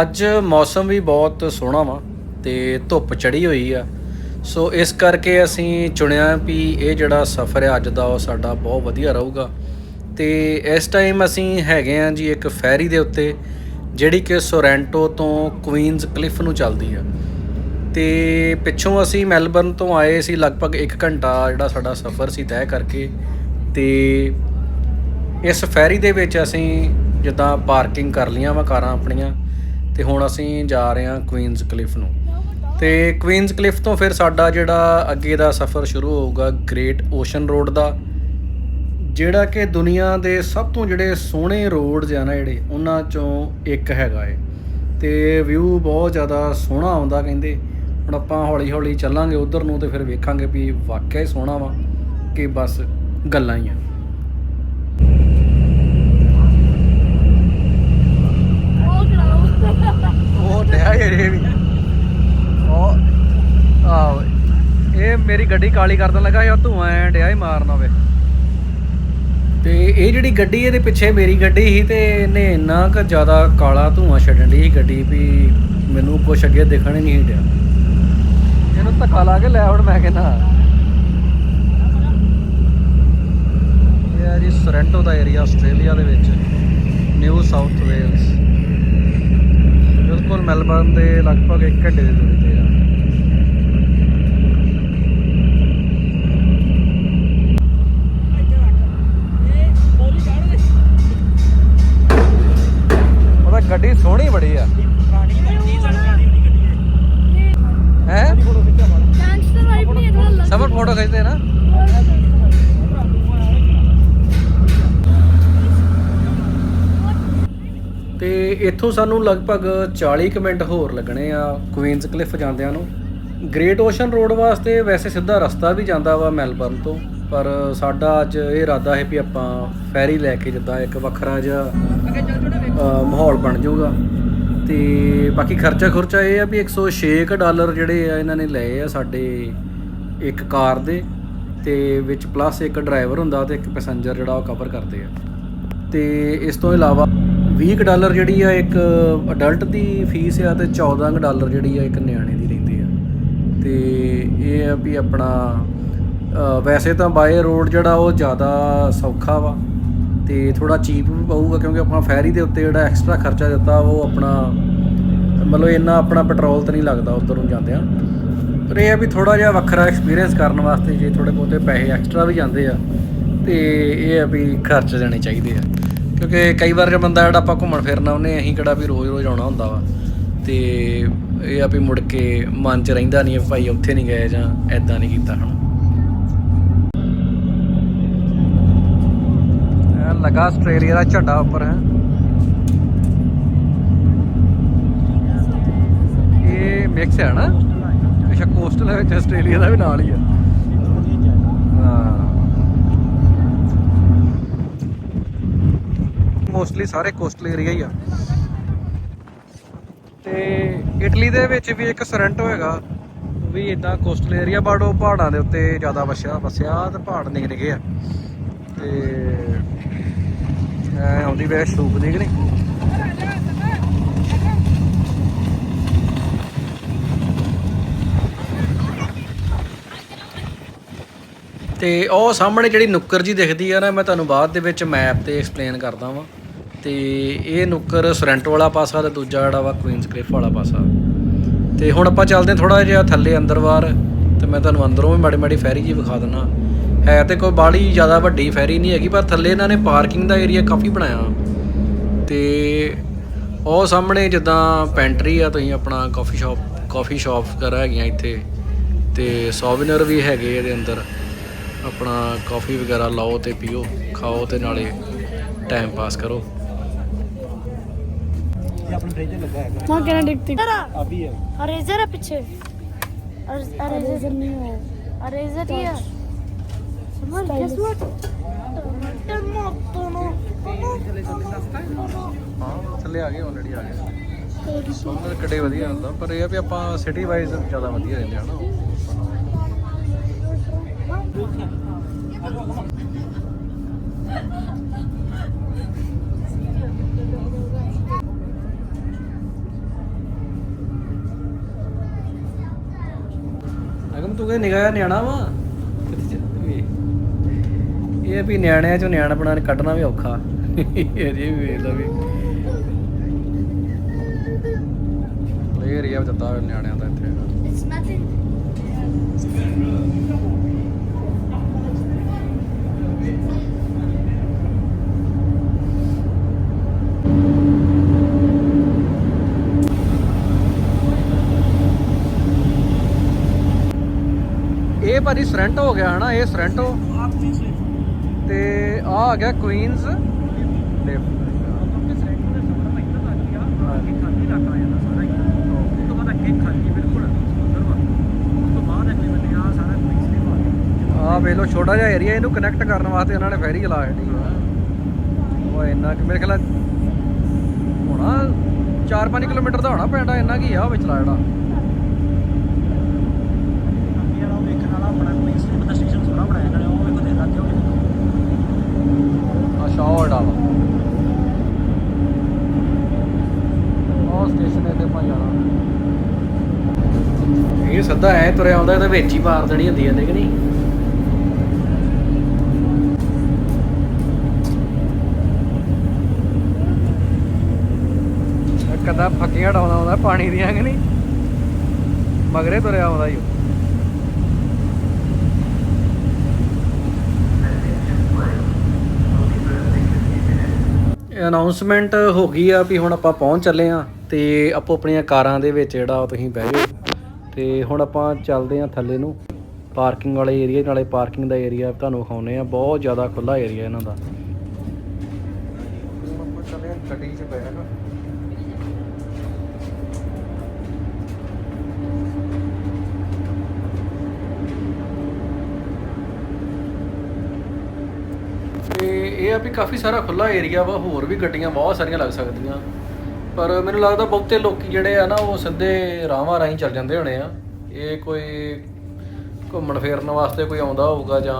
ਅੱਜ ਮੌਸਮ ਵੀ ਬਹੁਤ ਸੋਹਣਾ ਵਾ ਤੇ ਧੁੱਪ ਚੜੀ ਹੋਈ ਆ। ਸੋ ਇਸ ਕਰਕੇ ਅਸੀਂ ਚੁਣਿਆ ਵੀ ਇਹ ਜਿਹੜਾ ਸਫ਼ਰ ਹੈ ਅੱਜ ਦਾ, ਉਹ ਸਾਡਾ ਬਹੁਤ ਵਧੀਆ ਰਹੂਗਾ। ਤੇ ਇਸ ਟਾਈਮ ਅਸੀਂ ਹੈਗੇ ਆ ਜੀ ਇੱਕ ਫੈਰੀ ਦੇ ਉੱਤੇ, ਜਿਹੜੀ ਕਿ ਸੋਰੈਂਟੋ ਤੋਂ ਕੁਈਨਜ਼ ਕਲਿਫ ਨੂੰ ਚੱਲਦੀ ਆ। ਤੇ ਪਿੱਛੋਂ ਅਸੀਂ ਮੈਲਬਰਨ ਤੋਂ ਆਏ ਸੀ ਲਗਭਗ 1 ਘੰਟਾ ਜਿਹੜਾ ਸਾਡਾ ਸਫ਼ਰ ਸੀ ਤੈਅ ਕਰਕੇ। ਤੇ ਇਸ ਫੈਰੀ ਦੇ ਵਿੱਚ ਅਸੀਂ ਜਿੱਦਾਂ ਪਾਰਕਿੰਗ ਕਰ ਲੀਆਂ ਵਾ ਕਾਰਾਂ ਆਪਣੀਆਂ ਤੇ ਹੁਣ ਅਸੀਂ ਜਾ ਰਹੇ ਹਾਂ ਕੁਈਨਜ਼ ਕਲਿਫ ਨੂੰ। ਤੇ ਕੁਈਨਜ਼ ਕਲਿਫ ਤੋਂ ਫਿਰ ਸਾਡਾ ਜਿਹੜਾ ਅੱਗੇ ਦਾ ਸਫ਼ਰ ਸ਼ੁਰੂ ਹੋਊਗਾ ਗ੍ਰੇਟ ਓਸ਼ਨ ਰੋਡ ਦਾ, ਜਿਹੜਾ ਕਿ ਦੁਨੀਆ ਦੇ ਸਭ ਤੋਂ ਜਿਹੜੇ ਸੋਹਣੇ ਰੋਡਸ ਆ ਨਾ ਜਿਹੜੇ, ਉਹਨਾਂ ਚੋਂ ਇੱਕ ਹੈਗਾ ਏ। ਤੇ ਵਿਊ ਬਹੁਤ ਜ਼ਿਆਦਾ ਸੋਹਣਾ ਆਉਂਦਾ ਕਹਿੰਦੇ। ਹੁਣ ਆਪਾਂ ਹੌਲੀ ਹੌਲੀ ਚੱਲਾਂਗੇ ਉਧਰ ਨੂੰ ਤੇ ਫਿਰ ਵੇਖਾਂਗੇ ਵੀ ਵਾਕਿਆ ਹੀ ਸੋਹਣਾ ਵਾ ਕਿ ਬਸ ਗੱਲਾਂ ਹੀ ਆ ਉਹ ਡਿਆ ਜਿਹੜੇ ਵੀ। ਉਹ ਆਹ ਇਹ ਮੇਰੀ ਗੱਡੀ ਕਾਲੀ ਕਰ ਦੇਣ ਲੱਗਾ ਯਾਰ ਧੂਆਂ ਐ ਡਿਆ ਹੀ ਮਾਰਨਾ ਵੇ ਤੇ ਇਹ ਜਿਹੜੀ ਗੱਡੀ ਇਹਦੇ ਪਿੱਛੇ ਮੇਰੀ ਗੱਡੀ ਸੀ ਤੇ ਇਹਨੇ ਇੰਨਾ ਕੁ ਜ਼ਿਆਦਾ ਕਾਲਾ ਧੂਆਂ ਛੱਡਣ ਦੀ ਸੀ ਗੱਡੀ ਵੀ ਮੈਨੂੰ ਕੁਛ ਅੱਗੇ ਦਿਖਣ ਹੀ ਨਹੀਂ ਡਿਆ। ਇਹਨੂੰ ਧੱਕਾ ਲਾ ਕੇ ਲੈ ਹੁਣ ਮੈਂ ਕਹਿੰਦਾ। ਇਹ ਹੈ ਜੀ ਸੋਰੈਂਟੋ ਦਾ ਏਰੀਆ ਆਸਟ੍ਰੇਲੀਆ ਦੇ ਵਿੱਚ ਨਿਊ ਸਾਊਥ ਵੇਲਸ ਬਿਲਕੁਲ ਮੈਲਬਰਨ ਦੇ ਲਗਭਗ 1 ਘੰਟੇ ਦੀ ਦੂਰੀ ਤੇ ਆ। ਗੱਡੀ ਸੋਹਣੀ ਬੜੀ ਆ ਹੈ ਸਭ ਫੋਟੋ ਖਿੱਚਦੇ ਆ ਨਾ ਤੇ ਇੱਥੋਂ ਸਾਨੂੰ ਲਗਭਗ 40 ਕੁ ਮਿੰਟ ਹੋਰ ਲੱਗਣੇ ਆ ਕੁਈਨਜ਼ ਕਲਿਫ ਜਾਂਦਿਆਂ ਨੂੰ। ਗ੍ਰੇਟ ਓਸ਼ਨ ਰੋਡ ਵਾਸਤੇ ਵੈਸੇ ਸਿੱਧਾ ਰਸਤਾ ਵੀ ਜਾਂਦਾ ਵਾ ਮੈਲਬਰਨ ਤੋਂ, ਪਰ ਸਾਡਾ ਅੱਜ ਇਹ ਇਰਾਦਾ ਹੈ ਵੀ ਆਪਾਂ ਫੈਰੀ ਲੈ ਕੇ ਜਿੱਦਾਂ ਇੱਕ ਵੱਖਰਾ ਜਿਹਾ ਮਾਹੌਲ ਬਣ ਜਾਊਗਾ। ਤੇ ਬਾਕੀ ਖਰਚਾ ਖੁਰਚਾ ਇਹ ਆ ਵੀ 106 ਕੁ ਡਾਲਰ ਜਿਹੜੇ ਆ ਇਹਨਾਂ ਨੇ ਲਏ ਆ ਸਾਡੇ ਇੱਕ ਕਾਰ ਦੇ, ਤੇ ਵਿੱਚ ਪਲੱਸ ਇੱਕ ਡਰਾਈਵਰ ਹੁੰਦਾ ਤੇ ਇੱਕ ਪੈਸੇਂਜਰ ਜਿਹੜਾ ਉਹ ਕਵਰ ਕਰਦੇ ਆ। ਤੇ ਇਸ ਤੋਂ ਇਲਾਵਾ 20 ਕੁ ਡਾਲਰ ਜਿਹੜੀ ਆ ਇੱਕ ਅਡਲਟ ਦੀ ਫੀਸ ਆ ਤੇ 14 ਕੁ ਡਾਲਰ ਜਿਹੜੀ ਆ ਇੱਕ ਨਿਆਣੇ ਦੀ ਰਹਿੰਦੀ ਆ। ਤੇ ਇਹ ਆ ਵੀ ਆਪਣਾ ਵੈਸੇ ਤਾਂ ਬਾਏ ਰੋਡ ਜਿਹੜਾ ਉਹ ਜ਼ਿਆਦਾ ਸੌਖਾ ਵਾ ਤੇ ਥੋੜਾ ਚੀਪ ਵੀ ਪਊਗਾ ਕਿਉਂਕਿ ਆਪਾਂ ਫੈਰੀ ਦੇ ਉੱਤੇ ਜਿਹੜਾ ਐਕਸਟਰਾ ਖਰਚਾ ਦਿੱਤਾ ਉਹ ਆਪਣਾ, ਮਤਲਬ ਇੰਨਾ ਆਪਣਾ ਪੈਟਰੋਲ ਤਾਂ ਨਹੀਂ ਲੱਗਦਾ ਉਧਰ ਨੂੰ ਜਾਂਦੇ ਆ ਪਰ ਇਹ ਆ ਵੀ ਥੋੜਾ ਜਿਹਾ ਵੱਖਰਾ ਐਕਸਪੀਰੀਅੰਸ ਕਰਨ ਵਾਸਤੇ ਜੇ ਥੋੜੇ ਬਹੁਤੇ ਪੈਸੇ ਐਕਸਟਰਾ ਵੀ ਜਾਂਦੇ ਆ ਤੇ ਇਹ ਆ ਵੀ ਖਰਚ ਦੇਣੇ ਚਾਹੀਦੇ ਆ। ਕਿਉਂਕਿ ਕਈ ਵਾਰ ਜੇ ਬੰਦਾ ਜਿਹੜਾ ਆਪਾਂ ਘੁੰਮਣ ਫਿਰਨਾ ਉਹਨੇ ਅਸੀਂ ਕਿਹੜਾ ਵੀ ਰੋਜ਼-ਰੋਜ਼ ਆਉਣਾ ਹੁੰਦਾ ਵਾ। ਤੇ ਇਹ ਆ ਵੀ ਮੁੜ ਕੇ ਮਨ 'ਚ ਰਹਿੰਦਾ ਨਹੀਂ ਭਾਈ ਉੱਥੇ ਨਹੀਂ ਗਏ ਜਾਂ ਐਦਾਂ ਨਹੀਂ ਕੀਤਾ, ਹਨਾ। ਇਹ ਲਗਾ ਆਸਟ੍ਰੇਲੀਆ ਦਾ ਝੰਡਾ ਉੱਪਰ, ਹੈ। ਇਹ ਮਿਕਸ ਹੈ ਨਾ? ਅੱਛਾ ਕੋਸਟਲ ਹੈ ਵਿੱਚ ਆਸਟ੍ਰੇਲੀਆ ਦਾ ਵੀ ਨਾਲ ਹੀ ਹੈ ਮੋਸਟਲੀ ਸਾਰੇ ਕੋਸਟਲ ਏਰੀਆ ਹੀ ਆ। ਤੇ ਇਟਲੀ ਦੇ ਵਿੱਚ ਵੀ ਇੱਕ ਸਰੈਂਟੋ ਹੈਗਾ ਵੀ ਇਦਾਂ ਕੋਸਟਲ ਏਰੀਆ ਬਟ ਉਹ ਪਹਾੜਾਂ ਦੇ ਉੱਤੇ ਜ਼ਿਆਦਾ ਵਸਿਆ ਵਸਿਆ ਤੇ ਪਹਾੜ ਨਿਕ ਨਿਕੇ ਆ। ਤੇ ਐ ਆਉਂਦੀ ਵੇ ਸਟੂਪ ਦੀ ਕਿ ਨਹੀਂ। ਤੇ ਉਹ ਸਾਹਮਣੇ ਜਿਹੜੀ ਨੁੱਕਰ ਜੀ ਦਿਖਦੀ ਆ ਨਾ, ਮੈਂ ਤੁਹਾਨੂੰ ਬਾਅਦ ਦੇ ਵਿੱਚ ਮੈਪ ਤੇ ਐਕਸਪਲੇਨ ਕਰਦਾ ਵਾਂ। ਤੇ ਇਹ ਨੁੱਕਰ ਸੋਰੈਂਟੋ ਵਾਲਾ ਪਾਸਾ ਤੇ ਦੂਜਾ ਜਿਹੜਾ ਵਾ ਕੁਈਨਸ ਕਲਿਫ ਵਾਲਾ ਪਾਸਾ। ਤੇ ਹੁਣ ਆਪਾਂ ਚੱਲਦੇ ਹਾਂ ਥੋੜਾ ਜਿਹਾ ਥੱਲੇ ਅੰਦਰ ਬਾਹਰ, ਤੇ ਮੈਂ ਤੁਹਾਨੂੰ ਅੰਦਰੋਂ ਵੀ ਮਾੜੀ ਮਾੜੀ ਫੈਰੀ ਜੀ ਵਿਖਾ ਦਿੰਦਾ। ਹੈ ਤੇ ਕੋਈ ਬਾੜੀ ਜ਼ਿਆਦਾ ਵੱਡੀ ਫੈਰੀ ਨਹੀਂ ਹੈਗੀ, ਪਰ ਥੱਲੇ ਇਹਨਾਂ ਨੇ ਪਾਰਕਿੰਗ ਦਾ ਏਰੀਆ ਕਾਫੀ ਬਣਾਇਆ। ਤੇ ਉਹ ਸਾਹਮਣੇ ਜਿੱਦਾਂ ਪੈਂਟਰੀ ਆ, ਤੁਸੀਂ ਆਪਣਾ ਕਾਫੀ ਸ਼ਾਪ ਕਾਫੀ ਸ਼ਾਪ ਵਗੈਰਾ ਹੈਗੀਆਂ ਇੱਥੇ। ਤੇ ਸੋਵੀਨਰ ਵੀ ਹੈਗੇ ਇਹਦੇ ਅੰਦਰ। ਆਪਣਾ ਕਾਫੀ ਵਗੈਰਾ ਲਾਓ ਤੇ ਪੀਓ, ਖਾਓ ਤੇ ਨਾਲੇ ਟਾਈਮ ਪਾਸ ਕਰੋ। वहाँ कहना दिखती अभी है अरेजर है पीछे अरेजर नहीं है अरेजर ही है समझ guess what ਹਾਂ ਥੱਲੇ ਆ ਗਏ ਆਲਰੇਡੀ ਆ ਗਏ ਸੋਨਰ ਕਿੱਡੇ ਵਧੀਆ ਹੁੰਦਾ ਪਰ ਇਹ ਆ ਵੀ ਆਪਾਂ ਸਿਟੀ ਵਾਈਜ਼ ਜ਼ਿਆਦਾ ਵਧੀਆ ਰਹਿੰਦੇ ਹਨਾ ਤੂੰ ਕਹਿੰਦਾ ਨਿਗਾਹ ਨਿਆਣਾ ਵਾ। ਇਹ ਵੀ ਨਿਆਣਿਆਂ ਚੋਂ ਨਿਆਣਾ ਬਣਾ ਕੱਢਣਾ ਵੀ ਔਖਾ। ਇਹ ਵੀ ਵੇਖ ਲਾ ਵੀ। ਪਲੇ ਏਰੀਆ ਦਿੱਤਾ ਹੋਇਆ ਨਿਆਣਿਆਂ ਦਾ ਇੱਥੇ ਭਾਜੀ ਸਰੈਂਟੋ ਹੋ ਗਿਆ ਹਨਾ, ਇਹ ਸਰੈਂਟੋ ਤੇ ਆ ਆ ਗਿਆ ਕੁਈਨਸ ਲਿਫਟ ਆ ਵੇਖ ਲਓ, ਛੋਟਾ ਜਿਹਾ ਏਰੀਆ ਇਹਨੂੰ ਕਨੈਕਟ ਕਰਨ ਵਾਸਤੇ ਇਹਨਾਂ ਨੇ ਫੈਰੀ ਚਲਾ ਛੱਡੀ ਆ ਉਹ ਇੰਨਾ ਕਿ ਮੇਰੇ ਖਿਆਲ ਹੋਣਾ 4-5 ਕਿਲੋਮੀਟਰ ਦਾ ਹੋਣਾ ਪਿੰਡ ਇੰਨਾ ਕੀ ਆ ਉਹ ਵਿਚਲਾ ਜਿਹੜਾ। ਆ ਵਾ ਉਹ ਸਟੇਸ਼ਨ ਤੇ ਆਪਾਂ ਜਾਣਾ। ਇਹ ਸਿੱਧਾ ਐ ਤੁਰਿਆ ਆਉਂਦਾ ਇਹਦੇ ਵਿੱਚ ਹੀ ਮਾਰ ਦੇਣੀ ਹੁੰਦੀ ਹੈ ਕਿ ਨਹੀਂ ਕਦਾ ਫੱਕੀਆਂ ਡਾਉਂਦਾ ਆਉਂਦਾ ਪਾਣੀ ਦੀਆਂ ਕਿ ਨਹੀਂ? ਮਗਰੇ ਤੁਰਿਆ ਆਉਂਦਾ ਹੀ ਅਨਾਉਂਸਮੈਂਟ ਹੋ ਗਈ ਆ ਵੀ ਹੁਣ ਆਪਾਂ ਪਹੁੰਚ ਚੱਲੇ ਆ ਤੇ ਆਪੋ ਆਪਣੀਆਂ ਕਾਰਾਂ ਦੇ ਵਿੱਚ ਜਿਹੜਾ ਤੁਸੀਂ ਬਹਿ ਜਾਓ ਤੇ ਹੁਣ ਆਪਾਂ ਚੱਲਦੇ ਆ ਥੱਲੇ ਨੂੰ। ਪਾਰਕਿੰਗ ਵਾਲੇ ਏਰੀਆ ਨਾਲੇ ਪਾਰਕਿੰਗ ਦਾ ਏਰੀਆ ਤੁਹਾਨੂੰ ਵਿਖਾਉਨੇ ਆ। ਬਹੁਤ ਜ਼ਿਆਦਾ ਖੁੱਲਾ ਏਰੀਆ ਇਹਨਾਂ ਦਾ। ਆਪਾਂ ਚੱਲੇ ਆ ਗੱਡੀ 'ਚ ਬੈਠ ਤੇ ਇਹ ਆ ਵੀ ਕਾਫੀ ਸਾਰਾ ਖੁੱਲਾ ਏਰੀਆ ਵਾ, ਹੋਰ ਵੀ ਗੱਡੀਆਂ ਬਹੁਤ ਸਾਰੀਆਂ ਲੱਗ ਸਕਦੀਆਂ। ਪਰ ਮੈਨੂੰ ਲੱਗਦਾ ਬਹੁਤੇ ਲੋਕੀ ਜਿਹੜੇ ਆ ਨਾ, ਉਹ ਸਿੱਧੇ ਰਾਹਾਂ ਰਾਹੀਂ ਚੱਲ ਜਾਂਦੇ ਹੋਣੇ ਆ। ਇਹ ਕੋਈ ਘੁੰਮਣ ਫੇਰਨ ਵਾਸਤੇ ਕੋਈ ਆਉਂਦਾ ਹੋਊਗਾ ਜਾਂ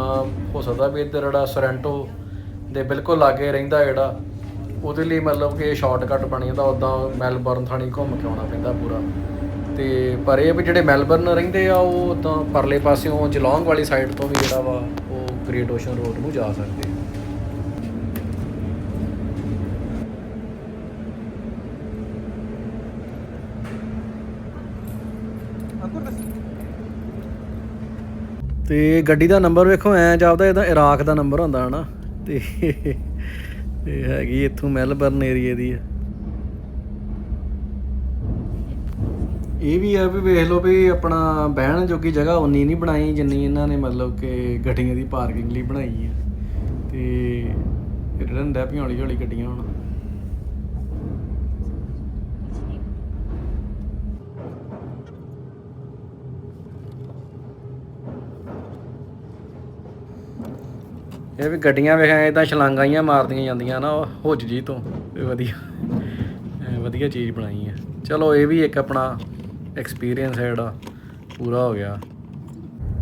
ਹੋ ਸਕਦਾ ਵੀ ਇੱਧਰ ਜਿਹੜਾ ਸੋਰੈਂਟੋ ਦੇ ਬਿਲਕੁਲ ਲਾਗੇ ਰਹਿੰਦਾ ਜਿਹੜਾ, ਉਹਦੇ ਲਈ ਮਤਲਬ ਕਿ ਸ਼ਾਰਟਕਟ ਬਣ ਜਾਂਦਾ ਉਦਾਂ ਮੈਲਬਰਨ ਥਾਣੀ ਘੁੰਮ ਕੇ ਆਉਣਾ ਪੈਂਦਾ ਪੂਰਾ। ਤੇ ਪਰ ਇਹ ਵੀ ਜਿਹੜੇ ਮੈਲਬਰਨ ਰਹਿੰਦੇ ਆ, ਉਹ ਤਾਂ ਪਰਲੇ ਪਾਸਿਓਂ ਜਲੌਂਗ ਵਾਲੀ ਸਾਈਡ ਤੋਂ ਵੀ ਜਿਹੜਾ ਵਾ, ਉਹ ਗ੍ਰੇਟ ਓਸ਼ਨ ਰੋਡ ਨੂੰ ਜਾ ਸਕਦੇ ਆ। ਤੇ ਗੱਡੀ ਦਾ ਨੰਬਰ ਵੇਖੋ, ਐ ਜਾਪਦਾ ਇਹਦਾ ਇਰਾਕ ਦਾ ਨੰਬਰ ਹੁੰਦਾ ਹਨਾ, ਤੇ ਇਹ ਹੈਗੀ ਇੱਥੋਂ ਮੈਲਬਰਨ ਏਰੀਏ ਦੀ ਹੈ ਇਹ ਵੀ ਆ ਵੀ ਵੇਖ ਲਓ ਵੀ ਆਪਣਾ ਬਹਿਣ ਜੋਗੀ ਜਗ੍ਹਾ ਉਨੀ ਨਹੀਂ ਬਣਾਈ ਜਿੰਨੀ ਇਹਨਾਂ ਨੇ ਮਤਲਬ ਕਿ ਗੱਡੀਆਂ ਦੀ ਪਾਰਕਿੰਗ ਲਈ ਬਣਾਈ ਹੈ ਤੇ ਰਿੜਨ ਡੈ ਪਈਆਂ ਹੌਲੀ ਹੌਲੀ ਗੱਡੀਆਂ ਹੁਣ। ਇਹ ਵੀ ਗੱਡੀਆਂ ਵੇਖਾਂ ਇਦਾਂ ਛਲਾਂਗਾਂ ਜਿਹੀਆਂ ਮਾਰਦੀਆਂ ਜਾਂਦੀਆਂ ਨਾ, ਉਹ ਹੁੱਜ ਜੀ ਤੋਂ। ਇਹ ਵਧੀਆ। ਵਧੀਆ ਚੀਜ਼ ਬਣਾਈ ਹੈ ਚਲੋ, ਇਹ ਵੀ ਇੱਕ ਆਪਣਾ ਐਕਸਪੀਰੀਅੰਸ ਹੈ ਜਿਹੜਾ, ਪੂਰਾ ਹੋ ਗਿਆ।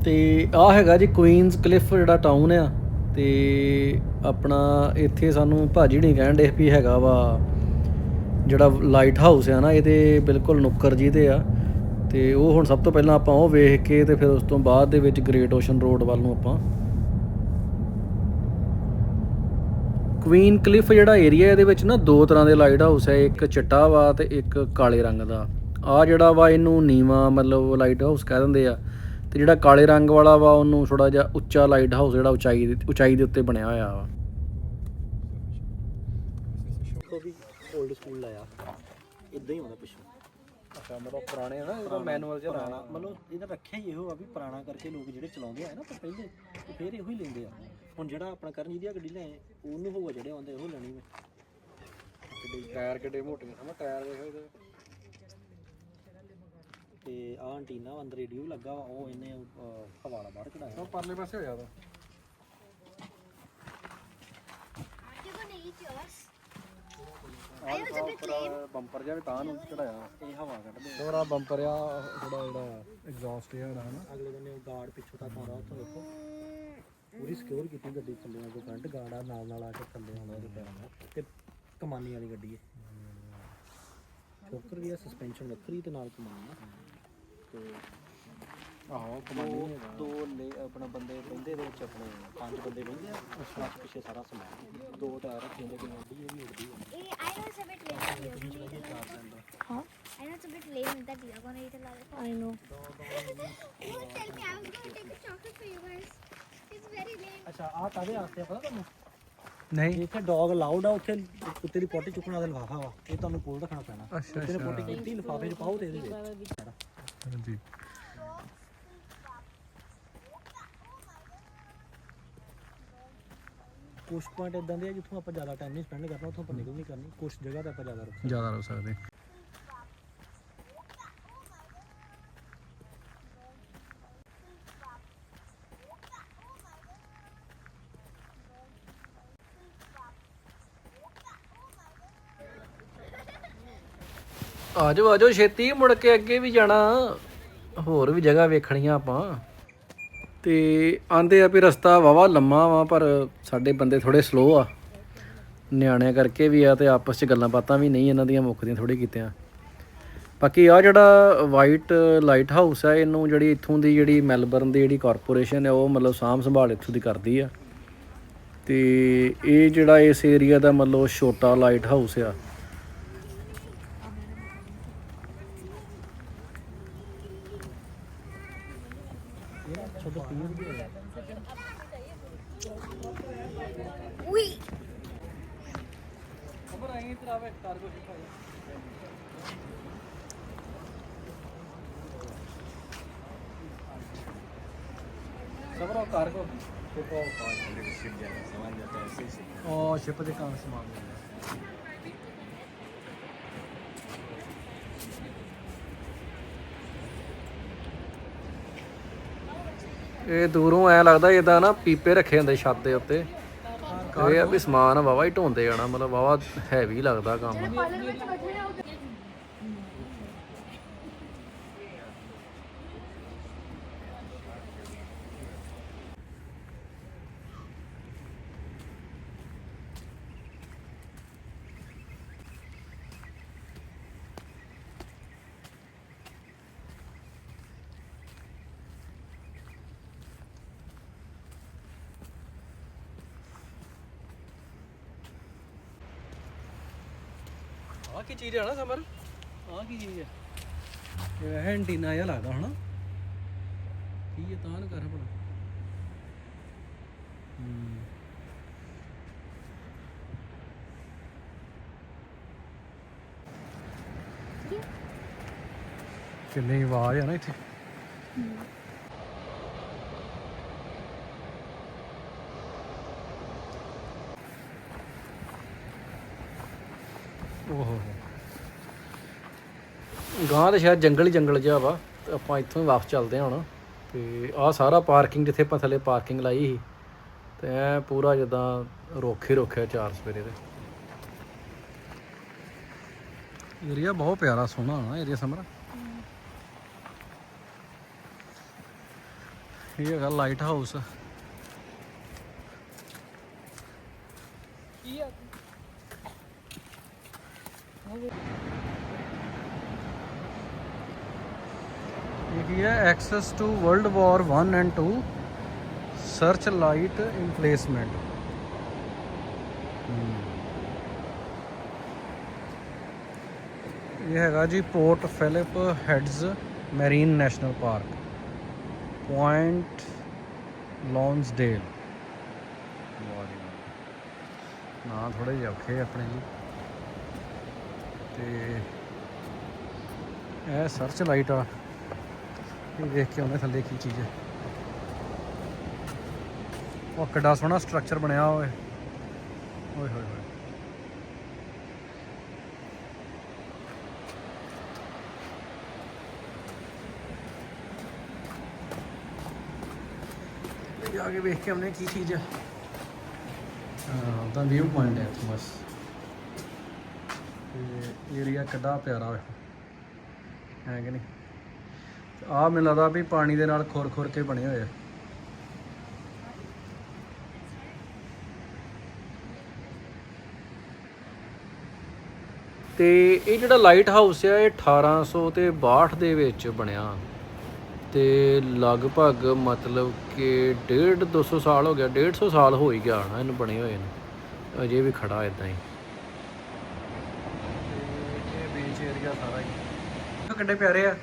ਤੇ ਆ ਹੈਗਾ ਜੀ ਕੁਈਨਸ ਕਲਿਫ ਜਿਹੜਾ ਟਾਊਨ ਆ, ਤੇ ਆਪਣਾ ਇੱਥੇ ਸਾਨੂੰ ਭਾਜੀ ਨਹੀਂ ਕਹਿਣ ਦੇ ਵੀ ਹੈਗਾ ਵਾ, ਜਿਹੜਾ ਲਾਈਟ ਹਾਊਸ ਆ ਨਾ ਇਹਦੇ ਬਿਲਕੁਲ ਨੁੱਕਰ ਜੀ ਤੇ ਆ। ਤੇ ਉਹ ਹੁਣ ਸਭ ਤੋਂ ਪਹਿਲਾਂ ਆਪਾਂ ਉਹ ਵੇਖ ਕੇ ਤੇ ਫਿਰ ਉਸ ਤੋਂ ਬਾਅਦ ਦੇ ਵਿੱਚ ਗ੍ਰੇਟ ਓਸ਼ਨ ਰੋਡ ਵੱਲ ਨੂੰ ਆਪਾਂ ਕੁਈਨ ਕਲਿਫ ਜਿਹੜਾ ਏਰੀਆ ਇਹਦੇ ਵਿੱਚ ਨਾ ਦੋ ਤਰ੍ਹਾਂ ਦੇ ਲਾਈਟ ਹਾਊਸ ਹੈ ਇੱਕ ਚਿੱਟਾ ਵਾ ਤੇ ਇੱਕ ਕਾਲੇ ਰੰਗ ਦਾ। ਆ ਜਿਹੜਾ ਵਾ ਇਹਨੂੰ ਨੀਵਾ ਮਤਲਬ ਲਾਈਟ ਹਾਊਸ ਕਹਿ ਦਿੰਦੇ ਆ ਤੇ ਜਿਹੜਾ ਕਾਲੇ ਰੰਗ ਵਾਲਾ ਵਾ ਉਹਨੂੰ ਥੋੜਾ ਜਿਹਾ ਉੱਚਾ ਲਾਈਟ ਹਾਊਸ ਜਿਹੜਾ ਉਚਾਈ ਦੇ ਉਚਾਈ ਦੇ ਉੱਤੇ ਬਣਿਆ ਹੋਇਆ ਵਾ। 올ਡ ਸਕੂਲ ਲਾਇਆ ਇਦਾਂ ਹੀ ਹੁੰਦਾ ਪਿੱਛੋਂ। ਅੱਛਾ ਮਤਲਬ ਪੁਰਾਣੇ ਨਾ ਇਹਦਾ ਮੈਨੂਅਲ ਜਿਹਾ ਪੁਰਾਣਾ। ਮਤਲਬ ਇਹਦਾ ਰੱਖਿਆ ਹੀ ਇਹੋ ਆ ਵੀ ਪੁਰਾਣਾ ਕਰਕੇ ਲੋਕ ਜਿਹੜੇ ਚਲਾਉਂਦੇ ਆ ਨਾ ਪਹਿਲੇ ਫੇਰ ਇਹੋ ਹੀ ਲੈਂਦੇ ਆ। ਹੁਣ ਜਿਹੜਾ ਆਪਣਾ ਕਰਨ ਜਿਹਦੀ ਗੱਡੀ ਲੈ ਉਹਨੂੰ ਹੋਊਗਾ ਜਿਹੜੇ ਆਉਂਦੇ ਉਹ ਲੈਣੀ ਮੈਂ। ਕਿੱਡੇ ਟਾਇਰ ਕਿੱਡੇ ਮੋਟੇ ਨੇ ਟਾਇਰ ਦੇਖੋ ਇਹਦੇ। ਤੇ ਆ ਐਂਟੀਨਾ ਅੰਦਰ ਰੇਡੀਓ ਲੱਗਾ ਵਾ ਉਹ ਇਹਨੇ ਅਹ, ਹਵਾ ਵਾਲਾ ਬਾਹਰ ਕਢਾਇਆ ਉਹ ਪਰਲੇ ਪਾਸੇ ਹੋ ਜਾਂਦਾ। You're gonna eat yours. ਆਹ ਬੰਪਰ ਜਿਹਾ ਵੀ ਤਾਂ ਨੂੰ ਚੜਾਇਆ ਇਹ ਹਵਾ ਕੱਢਦੇ ਆ। ਥੋੜਾ ਬੰਪਰ ਆ ਥੋੜਾ ਜਿਹੜਾ ਐਗਜ਼ੌਸਟ ਜਿਹੜਾ ਹਨਾ। ਅਗਲੇ ਦਿਨ ਗਾਰਡ ਪਿੱਛੋਂ ਤੱਕ ਆਉਂਦਾ ਉੱਥੋਂ ਦੇਖੋ। ਪੂਰੀ ਸਿਕਿਉਰ ਕੀਤੀ ਗੱਡੀ ਥੱਲੇ ਕੋ ਫਰੰਟ ਗਾਰਡ ਆ ਨਾਲ ਨਾਲ ਆ ਕੇ ਥੱਲੇ ਆਉਂਦਾ ਉਹਦੇ ਪੈਰਾਂ ਨਾਲ ਤੇ ਕਮਾਨੀ ਵਾਲੀ ਗੱਡੀ ਹੈ ਚੋਕਰ ਵੀ ਆ ਸਸਪੈਂਸ਼ਨ ਵੱਖਰੀ ਤੇ ਨਾਲ ਕਮਾਨੀ ਆ ਤੇ ਆਹੋ ਕਮਾਨੀ ਦੋ ਲੈ ਆਪਣਾ ਬੰਦੇ ਬਹਿੰਦੇ ਦੇ ਵਿੱਚ ਆਪਣੇ ਪੰਜ ਬੰਦੇ ਬਹਿੰਦੇ ਆ ਅੱਛਾ ਪਿੱਛੇ ਸਾਰਾ ਸਮਾਨ ਦੋ ਟਾਇਰ ਰੱਖੇ ਹੁੰਦੇ ਕਿ ਉੱਡੀ ਇਹ ਵੀ ਉੱਡੀ Eh, I know it's a bit lame here. Can you eat a lollipop? Huh? I know it's a bit lame that you're gonna eat a lollipop. I know. Don't tell me I was gonna take a chocolate for you guys. It's very lame. ਅੱਛਾ ਆਹ ਕਾਦੇ ਵਾਸਤੇ ਆ ਪਤਾ ਤੁਹਾਨੂੰ? ਨਹੀਂ। ਇੱਥੇ dog allowed ਆ ਉੱਥੇ ਕੁੱਤੇ ਦੀ ਪੋਟੀ ਚੁੱਕਣ ਵਾਲਾ ਲਿਫਾਫਾ ਵਾ ਇਹ ਤੁਹਾਨੂੰ ਕੋਲ ਰੱਖਣਾ ਪੈਣਾ। ਅੱਛਾ ਨੇ ਪੋਟੀ ਕੀਤੀ ਲਿਫਾਫੇ 'ਚ ਪਾਓ ਤੇ ਇਹਦੇ ਵਿੱਚ। ਹਾਂਜੀ। ਕੁਝ ਪੁਆਇੰਟ ਇਦਾਂ ਦੇ ਆ ਜਿੱਥੋਂ ਆਪਾਂ ਜ਼ਿਆਦਾ ਟਾਈਮ ਨਹੀਂ ਸਪੈਂਡ ਕਰਨਾ ਉੱਥੋਂ ਆਪਾਂ ਨਿਕਲ ਨਹੀਂ ਕਰਨੀ। ਕੁਝ ਜਗ੍ਹਾ ਤੇ ਆਪਾਂ ਜ਼ਿਆਦਾ ਰੁਕ ਜ਼ਿਆਦਾ ਰੋ ਸਕਦੇ ਆਜੋ ਆਜੋ ਛੇਤੀ ਮੁੜ ਕੇ ਅੱਗੇ ਵੀ ਜਾਣਾ। ਹੋਰ ਵੀ ਜਗ੍ਹਾ ਵੇਖਣੀਆਂ ਆਪਾਂ। ਤੇ ਆਂਦੇ ਆ ਵੀ ਰਸਤਾ ਵਾਵਾ ਲੰਮਾ ਵਾ, ਪਰ ਸਾਡੇ ਬੰਦੇ ਥੋੜੇ ਸਲੋ ਆ। ਨਿਆਣਿਆਂ ਕਰਕੇ ਵੀ ਆ ਤੇ ਆਪਸ 'ਚ ਗੱਲਾਂ ਬਾਤਾਂ ਵੀ ਨਹੀਂ ਇਹਨਾਂ ਦੀਆਂ ਮੁੱਕਦੀਆਂ ਥੋੜੀ ਕੀਤੀਆਂ। ਬਾਕੀ ਆ ਜਿਹੜਾ ਵਾਈਟ ਲਾਈਟ ਹਾਊਸ ਹੈ ਇਹਨੂੰ ਜਿਹੜੀ ਇੱਥੋਂ ਦੀ ਜਿਹੜੀ ਮੈਲਬਰਨ ਦੀ ਜਿਹੜੀ ਕਾਰਪੋਰੇਸ਼ਨ ਹੈ ਉਹ ਮਤਲਬ ਸਾਂਭ ਸੰਭਾਲ ਇੱਥੋਂ ਦੀ ਕਰਦੀ ਆ। ਤੇ ਇਹ ਜਿਹੜਾ ਇਸ ਏਰੀਆ ਦਾ ਮਤਲਬ ਛੋਟਾ ਲਾਈਟ ਹਾਊਸ ਆ ਛੋਟਾ ਪੀਰ ਵੀ ਹੋਇਆ Wee! ਸਬਰੋ ਕਾਰਗੋ ਉਹ ਸ਼ਿਪ ਦੇ ਕੰਮ ਸਮਾਨ ਇਹ ਦੂਰੋਂ ਐ ਲੱਗਦਾ ਜਿੱਦਾਂ ਨਾ ਪੀਪੇ ਰੱਖੇ ਹੁੰਦੇ ਛੱਤ ਦੇ ਉੱਤੇ। ਇਹ ਆ ਵੀ ਸਮਾਨ ਵਾਵਾ ਹੀ ਢੋਂਦੇ ਜਾਣਾ ਮਤਲਬ ਵਾਵਾ ਹੈਵੀ ਲੱਗਦਾ ਕੰਮ। ਆ ਕੀ ਚੀਜ਼ ਹੈ ਨਾ ਸਮਰ ਆ ਕੀ ਚੀਜ਼ ਹੈ ਇਹ ਹੈ ਐਂਟੀਨਾ ਜਿਹਾ ਲੱਗਦਾ ਹਨਾ। ਕੀ ਇਹ ਤਾਂ ਕਰ ਭਲਾ। ਹੂੰ। ਕਿੰਨੀ ਆਵਾਜ਼ ਆ ਨਾ ਇੱਥੇ। ਗਾਂ ਤੇ ਸ਼ਾਇਦ ਜੰਗਲ ਹੀ ਜੰਗਲ ਜਿਹਾ ਵਾ, ਤੇ ਆਪਾਂ ਇੱਥੋਂ ਹੀ ਵਾਪਸ ਚੱਲਦੇ ਹਾਂ ਹੁਣ। ਤੇ ਆਹ ਸਾਰਾ ਪਾਰਕਿੰਗ ਜਿੱਥੇ ਆਪਾਂ ਥੱਲੇ ਪਾਰਕਿੰਗ ਲਾਈ ਸੀ, ਤੇ ਐ ਪੂਰਾ ਜਦਾਂ ਰੋਖੇ ਰੋਖਿਆ ਚਾਰ ਸਵੇਰੇ ਦੇ। ਏਰੀਆ ਬਹੁਤ ਪਿਆਰਾ, ਸੋਹਣਾ ਨਾ ਏਰੀਆ ਸਮਰ। ਇਹ ਹੈਗਾ ਲਾਈਟ ਹਾਊਸ ਇਹ ਕੀ ਹੈ access to world war 1 and 2 search light emplacement ਇਹ ਹੈਗਾ ਜੀ port Phillip heads marine national park point Lonsdale ਨਾ ਥੋੜੇ ਜਿਹੇ ਔਖੇ ਆਪਣੇ ਜੀ। ਤੇ ਇਹ ਸਰਚ ਲਾਈਟ ਆ। ਇਹ ਦੇਖ ਕੇ ਆਉਂਦੇ ਥੱਲੇ ਕੀ ਚੀਜ਼ ਹੈ। ਉਹ ਕਿੱਡਾ ਸੋਹਣਾ ਸਟਰਕਚਰ ਬਣਿਆ ਹੋਏ ਓਏ ਹੋਏ ਹੋਏ। ਤੇ ਜਾ ਕੇ ਵੇਖ ਕੇ ਆਉਂਦੇ ਕੀ ਚੀਜ਼ ਹੈ। ਹਾਂ ਤਾਂ ਵਿਊ ਪੁਆਇੰਟ ਹੈ ਬਸ। ਤੇ ਏਰੀਆ ਕਿੱਡਾ ਪਿਆਰਾ ਹੈ ਹੈ ਕਿ ਨਹੀਂ? ਆ ਮੈਨੂੰ ਲੱਗਦਾ ਵੀ ਪਾਣੀ ਦੇ ਨਾਲ ਖੁਰ ਖੁਰ ਕੇ ਬਣੇ ਹੋਏ ਆ। ਤੇ ਇਹ ਜਿਹੜਾ ਲਾਈਟ ਹਾਊਸ ਆ ਇਹ 1800 ਤੇ 62 ਦੇ ਵਿੱਚ ਬਣਿਆ। ਤੇ ਲਗਭਗ ਮਤਲਬ ਕਿ 1.5 200 ਸਾਲ ਹੋ ਗਿਆ 150 ਸਾਲ ਹੋ ਹੀ ਗਿਆ ਇਹਨੂੰ ਬਣੇ ਹੋਏ ਨੇ। ਅਜੇ ਵੀ ਖੜਾ ਇਦਾਂ ਹੀ। ਇਹ ਬੀਚ ਏਰੀਆ ਸਾਰਾ ਹੀ। ਕਿੰਨੇ ਪਿਆਰੇ ਆ।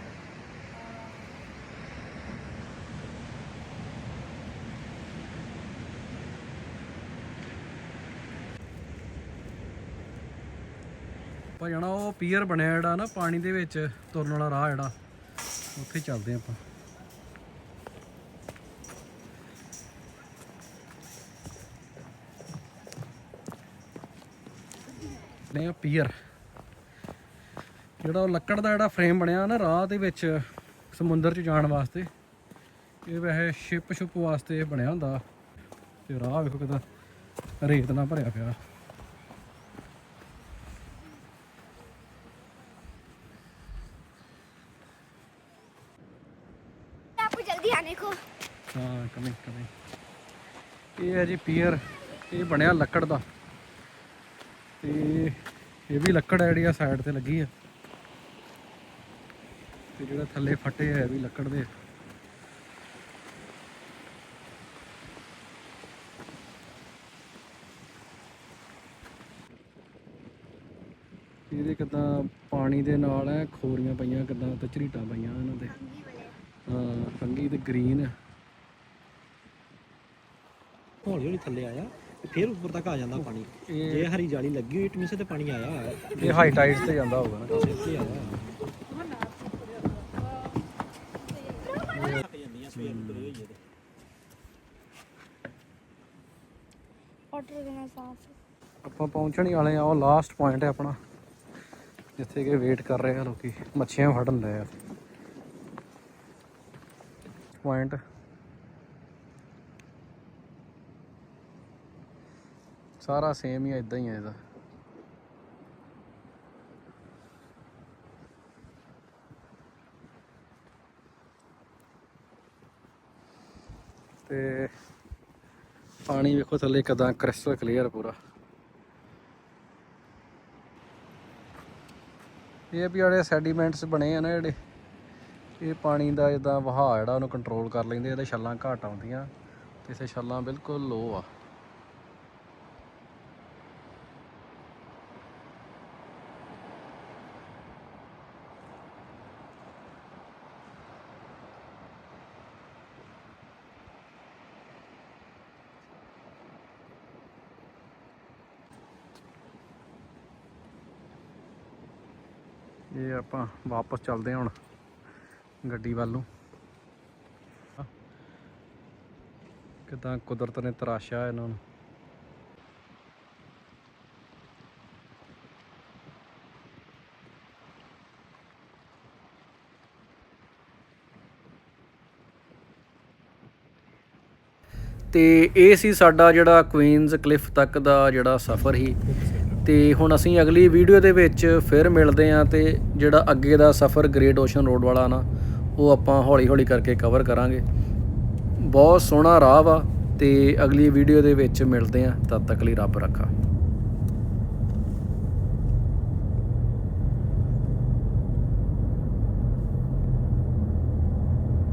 ਆਪਾਂ ਜਾਣਾ, ਉਹ ਪੀਅਰ ਬਣਿਆ ਜਿਹੜਾ ਨਾ, ਪਾਣੀ ਦੇ ਵਿੱਚ ਤੁਰਨ ਵਾਲਾ ਰਾਹ ਜਿਹੜਾ, ਉੱਥੇ ਚੱਲਦੇ ਆਪਾਂ। ਨੇ ਪੀਅਰ ਜਿਹੜਾ ਉਹ ਲੱਕੜ ਦਾ ਜਿਹੜਾ ਫਰੇਮ ਬਣਿਆ ਨਾ, ਰਾਹ ਦੇ ਵਿੱਚ, ਸਮੁੰਦਰ 'ਚ ਜਾਣ ਵਾਸਤੇ, ਇਹ ਵੈਸੇ ਸ਼ਿਪ ਸ਼ੁਪ ਵਾਸਤੇ ਬਣਿਆ ਹੁੰਦਾ। ਤੇ ਰਾਹ ਵੇਖੋ ਕਿਦਾਂ ਰੇਤ ਨਾਲ ਭਰਿਆ ਪਿਆ। ਹਾਂ, ਕਮੇ ਕਮੇ। ਇਹ ਹੈ ਜੀ ਪੀਅਰ, ਇਹ ਬਣਿਆ ਲੱਕੜ ਦਾ। ਤੇ ਇਹ ਵੀ ਲੱਕੜ ਹੈ ਜਿਹੜੀ ਆ ਸਾਈਡ ਤੇ ਲੱਗੀ ਆ ਤੇ ਜਿਹੜਾ ਥੱਲੇ ਫੱਟੇ ਹੈ ਵੀ ਲੱਕੜ ਦੇ। ਇਹਦੇ ਕਿਦਾਂ ਪਾਣੀ ਦੇ ਨਾਲ ਹੈ, ਖੋਰੀਆਂ ਪਈਆਂ, ਕਿਦਾਂ ਤੇ ਝਰੀਟਾਂ ਪਈਆਂ ਇਹਨਾਂ ਦੇ। ਹਾਂ ਫੰਗੀ ਤੇ ਗ੍ਰੀਨ ਹੌਲੀ ਹੌਲੀ ਥੱਲੇ ਆਇਆ ਤੇ ਫਿਰ ਉੱਪਰ ਤੱਕ ਆ ਜਾਂਦਾ ਪਾਣੀ। ਜੇ ਹਰੀ ਜਾਲੀ ਲੱਗੀ ਹੋਈ ਟਮੀਸੇ ਤੇ ਪਾਣੀ ਆਇਆ ਇਹ ਹਾਈ ਟਾਈਡ ਤੇ ਜਾਂਦਾ ਹੋਊਗਾ ਨਾ। ਇੱਥੇ ਆਇਆ। ਆਪਾਂ ਪਹੁੰਚਣ ਵਾਲੇ ਆ ਉਹ ਲਾਸਟ ਪੁਆਇੰਟ ਹੈ ਆਪਣਾ। ਜਿੱਥੇ ਕਿ ਵੇਟ ਕਰ ਰਹੇ ਆ ਲੋਕੀ ਮੱਛੀਆਂ ਫੜਨ ਦੇ ਆ। ਪੁਆਇੰਟ ਸਾਰਾ ਸੇਮ ਹੀ ਆ ਇਦਾਂ ਹੀ ਆ ਇਹਦਾ। ਤੇ ਪਾਣੀ ਵੇਖੋ ਥੱਲੇ ਕਿਦਾਂ ਕ੍ਰਿਸਟਲ ਕਲੀਅਰ ਪੂਰਾ। ਇਹ ਵੀ ਜਿਹੜੇ ਸੈਡੀਮੈਂਟਸ ਬਣੇ ਆ ਨਾ ਜਿਹੜੇ, ਇਹ ਪਾਣੀ ਦਾ ਜਿੱਦਾਂ ਵਹਾਅ ਜਿਹੜਾ ਉਹਨੂੰ ਕੰਟਰੋਲ ਕਰ ਲੈਂਦੇ ਇਹਦੇ ਛੱਲਾਂ ਘੱਟ ਆਉਂਦੀਆਂ, ਤੇ ਇਸੇ ਛੱਲਾਂ ਬਿਲਕੁਲ ਲੋ ਆ ਇਹ ਆਪਾਂ ਵਾਪਸ ਚੱਲਦੇ ਹਾਂ ਹੁਣ ਗੱਡੀ ਵੱਲ ਨੂੰ। ਕਿਦਾਂ ਕੁਦਰਤ ਨੇ ਤਰਾਸ਼ਿਆ ਇਹਨਾਂ ਨੂੰ। ਤੇ ਇਹ ਸੀ ਸਾਡਾ ਜਿਹੜਾ ਕੁਈਨਜ਼ ਕਲਿਫ ਤੱਕ ਦਾ ਜਿਹੜਾ ਸਫ਼ਰ ਸੀ। ਤੇ ਹੁਣ ਅਸੀਂ ਅਗਲੀ ਵੀਡੀਓ ਦੇ ਵਿੱਚ ਫਿਰ ਮਿਲਦੇ ਆਂ ਤੇ ਜਿਹੜਾ ਅੱਗੇ ਦਾ ਸਫ਼ਰ ਗ੍ਰੇਟ ਓਸ਼ਨ ਰੋਡ ਵਾਲਾ ਨਾ, ਉਹ ਆਪਾਂ ਹੌਲੀ ਹੌਲੀ ਕਰਕੇ ਕਵਰ ਕਰਾਂਗੇ। ਬਹੁਤ ਸੋਹਣਾ ਰਾਹ ਵਾ ਤੇ ਅਗਲੀ ਵੀਡੀਓ ਦੇ ਵਿੱਚ ਮਿਲਦੇ ਆਂ ਤਦ ਤੱਕ ਲਈ ਰੱਬ ਰੱਖਾ।